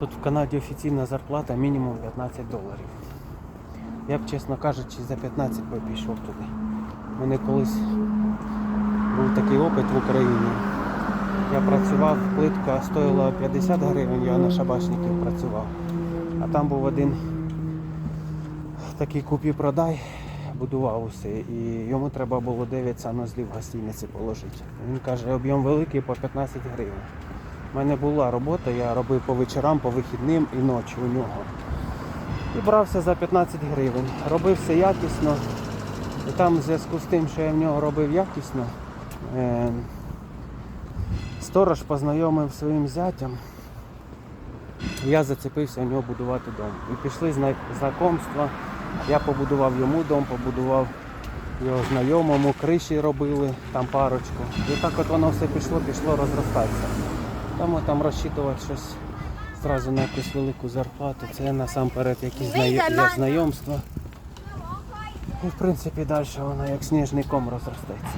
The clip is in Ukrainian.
Тут в Канаді офіційна зарплата мінімум 15 доларів. Я б, чесно кажучи, за 15 би пішов туди. У мене колись був такий опит в Україні. Я працював, плитка стоїла 50 гривень, я на шабашників працював. А там був один такий купі-продай, будував усе, і йому треба було 9 санузлів в гостиниці положити. Він каже, об'єм великий по 15 гривень. У мене була робота, я робив по вечорам, по вихідним і ночі у нього. І брався за 15 гривень. Робив все якісно. І там в зв'язку з тим, що я в нього робив якісно, е- сторож познайомив своїм зятям. Я зацепився у нього будувати дом. І пішли зна- знайомства. Я побудував йому дом, побудував його знайомому, криші робили, там парочку. І так от воно все пішло, пішло розростатися. Тому там розчитувати щось зразу на якусь велику зарплату. Це насамперед якісь для знайомства. І в принципі далі вона як сніжний ком розростається.